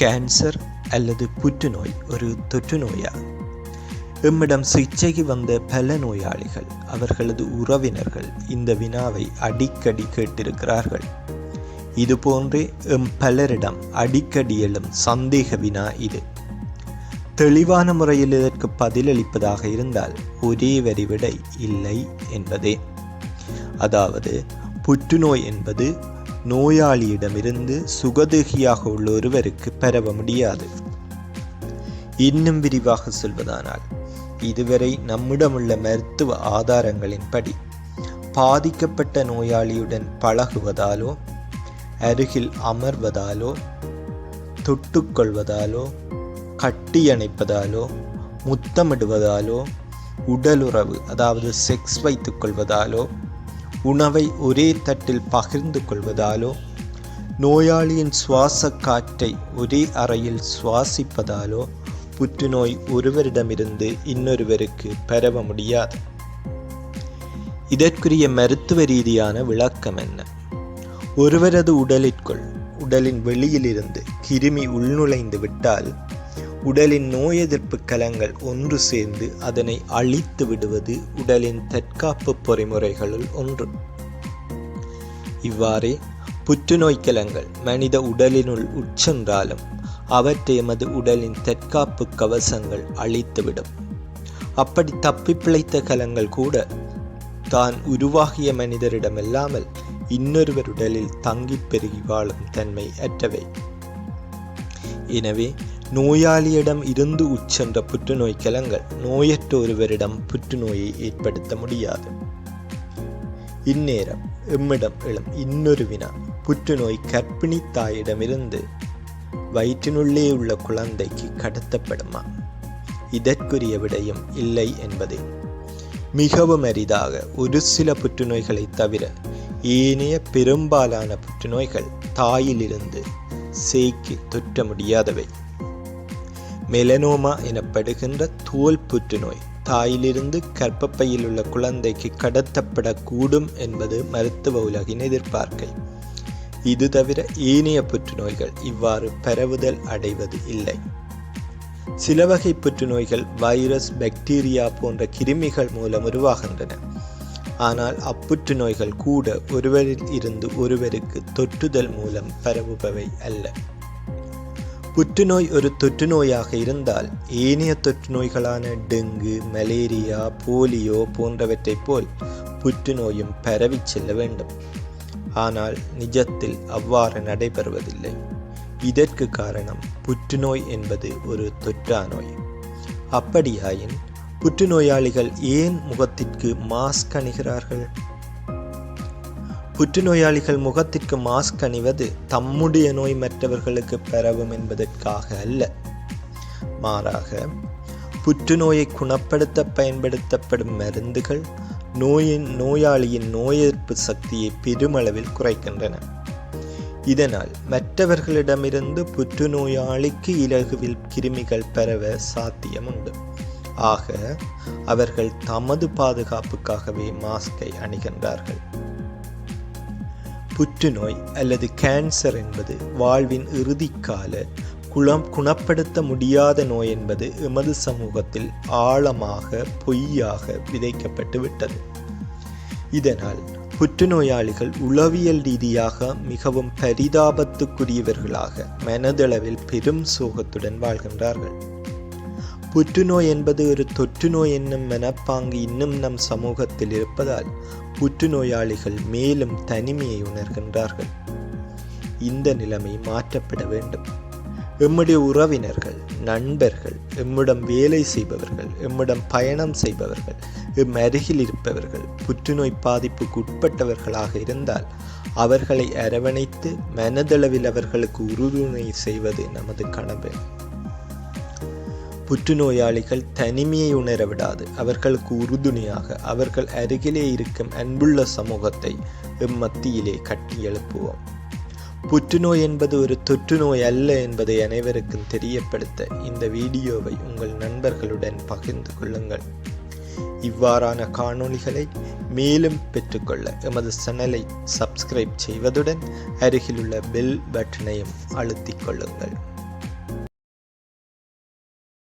Cancer அல்லது புற்றுநோய் ஒரு தொற்று நோயா? எம்மிடம் சிகிச்சைக்கு வந்த பல நோயாளிகள் அவர்களது உறவினர்கள் இந்த வினாவை அடிக்கடி கேட்டிருக்கிறார்கள். இதுபோன்றே எம் பலரிடம் அடிக்கடி எழும் சந்தேக வினா இது. தெளிவான முறையில் இதற்கு பதிலளிப்பதாக இருந்தால் ஒரே வரி விடை இல்லை என்பதே. அதாவது புற்றுநோய் என்பது நோயாளியிடமிருந்து சுகதேகியாக உள்ள ஒருவருக்கு பரவ முடியாது. இன்னும் விரிவாக சொல்வதானால் இதுவரை நம்மிடமுள்ள மருத்துவ ஆதாரங்களின்படி பாதிக்கப்பட்ட நோயாளியுடன் பழகுவதாலோ அருகில் அமர்வதாலோ தொட்டுக்கொள்வதாலோ கட்டியணைப்பதாலோ முத்தமிடுவதாலோ உடலுறவு அதாவது செக்ஸ் வைத்துக்கொள்வதாலோ உணவை ஒரே தட்டில் பகிர்ந்து கொள்வதாலோ? நோயாளியின் சுவாச காற்றை ஒரே அறையில் சுவாசிப்பதாலோ? புற்றுநோய் ஒருவரிடமிருந்து இன்னொருவருக்கு பரவ முடியாது. இதற்குரிய மருத்துவ ரீதியான விளக்கம் என்ன? ஒருவரது உடலிற்குள் உடலின் வெளியிலிருந்து கிருமி உள்நுழைந்து விட்டால் உடலின் நோய் எதிர்ப்பு கலங்கள் ஒன்று சேர்ந்து அதனை அழித்து விடுவது உடலின் தற்காப்பு பொறிமுறைகளுள் ஒன்று. இவ்வாறே புற்றுநோய் கலங்கள் மனித உடலினுள் உட்சென்றாலும் அவற்றை எமது உடலின் தற்காப்பு கவசங்கள் அழித்துவிடும். அப்படி தப்பி பிழைத்த கலங்கள் கூட தான் உருவாகிய மனிதரிடமில்லாமல் இன்னொருவர் உடலில் தங்கி பெருகி வாழும் தன்மை அற்றவை. எனவே நோயாளியிடம் இருந்து உச்சென்ற புற்றுநோய் கலங்கள் நோயற்ற ஒருவரிடம் புற்றுநோயை ஏற்படுத்த முடியாது. இந்நேரம் எம்மிடம் எழும் இன்னொரு வினா புற்றுநோய் கர்ப்பிணி தாயிடமிருந்து வயிற்றினுள்ளே உள்ள குழந்தைக்கு கடத்தப்படுமா? இதற்குரிய விடையும் இல்லை என்பதே. மிகவும் அரிதாக ஒரு சில புற்றுநோய்களை தவிர ஏனைய பெரும்பாலான புற்றுநோய்கள் தாயிலிருந்து சேய்க்கு தொற்ற முடியாதவை. மெலனோமா எனப்படுகின்ற தோல் புற்றுநோய். தாயிலிருந்து கர்ப்பப்பையில் உள்ள குழந்தைக்கு கடத்தப்படக்கூடும் என்பது மருத்துவ உலகின் எதிர்பார்க்கை. இது தவிர ஏனைய புற்றுநோய்கள் இவ்வாறு பரவுதல் அடைவது இல்லை. சில வகை புற்றுநோய்கள் வைரஸ் பாக்டீரியா போன்ற கிருமிகள் மூலம் உருவாகின்றன. ஆனால் அப்புற்றுநோய்கள் கூட ஒருவரில் இருந்து ஒருவருக்கு தொற்றுதல் மூலம் பரவுபவை அல்ல. புற்றுநோய் ஒரு தொற்று நோயாக இருந்தால் ஏனைய தொற்றுநோய்களான டெங்கு மலேரியா போலியோ போன்றவற்றைப் போல் புற்றுநோயும் பரவிச் செல்ல வேண்டும். ஆனால் நிஜத்தில் அவ்வாறு நடைபெறுவதில்லை. இதற்கு காரணம் புற்றுநோய் என்பது ஒரு தொற்றா நோய் அப்படியாயின் புற்றுநோயாளிகள் ஏன் முகத்திற்கு மாஸ்க் அணிகிறார்கள்? புற்றுநோயாளிகள் முகத்திற்கு மாஸ்க் அணிவது தம்முடைய நோய் மற்றவர்களுக்கு பரவும் என்பதற்காக அல்ல. மாறாக புற்றுநோயை குணப்படுத்த பயன்படுத்தப்படும் மருந்துகள் நோயின் நோயாளியின் நோய் எதிர்ப்பு சக்தியை பெருமளவில் குறைக்கின்றன. இதனால் மற்றவர்களிடமிருந்து புற்றுநோயாளிக்கு இலகுவில் கிருமிகள் பரவ சாத்தியமுண்டு. ஆக அவர்கள் தமது பாதுகாப்புக்காகவே மாஸ்கை அணிகின்றார்கள். புற்றுநோய் அல்லது கேன்சர் என்பது வாழ்வின் இறுதிக்கால குளம் குணப்படுத்த முடியாத நோய் என்பது எமது சமூகத்தில் ஆழமாக பொய்யாக விதைக்கப்பட்டு விட்டது. இதனால் புற்றுநோயாளிகள் உளவியல் ரீதியாக மிகவும் பரிதாபத்துக்குரியவர்களாக மனதளவில் பெரும் சோகத்துடன் வாழ்கின்றார்கள். புற்றுநோய் என்பது ஒரு தொற்று நோய் என்னும் மனப்பாங்கு இன்னும் நம் சமூகத்தில் இருப்பதால் புற்றுநோயாளிகள் மேலும் தனிமையை உணர்கின்றார்கள். இந்த நிலைமை மாற்றப்பட வேண்டும். எம்முடைய உறவினர்கள் நண்பர்கள் எம்மிடம் வேலை செய்பவர்கள் எம்மிடம் பயணம் செய்பவர்கள் எம் அருகில் இருப்பவர்கள் புற்றுநோய் பாதிப்புக்கு உட்பட்டவர்களாக இருந்தால் அவர்களை அரவணைத்து மனதளவில் அவர்களுக்கு உறுதுணை செய்வது நமது கடமை. புற்றுநோயாளிகள் தனிமையை உணர விடாது. அவர்களுக்கு உறுதுணையாக அவர்கள் அருகிலே இருக்கும் அன்புள்ள சமூகத்தை எம்மத்தியிலே கட்டி எழுப்புவோம். புற்றுநோய் என்பது ஒரு தொற்று நோய் அல்ல என்பதை அனைவருக்கும் தெரியப்படுத்த இந்த வீடியோவை உங்கள் நண்பர்களுடன் பகிர்ந்து கொள்ளுங்கள். இவ்வாறான காணொளிகளை மேலும் பெற்றுக்கொள்ள எமது சேனலை சப்ஸ்கிரைப் செய்வதுடன் அருகிலுள்ள பெல் பட்டனையும் அழுத்திக் கொள்ளுங்கள்.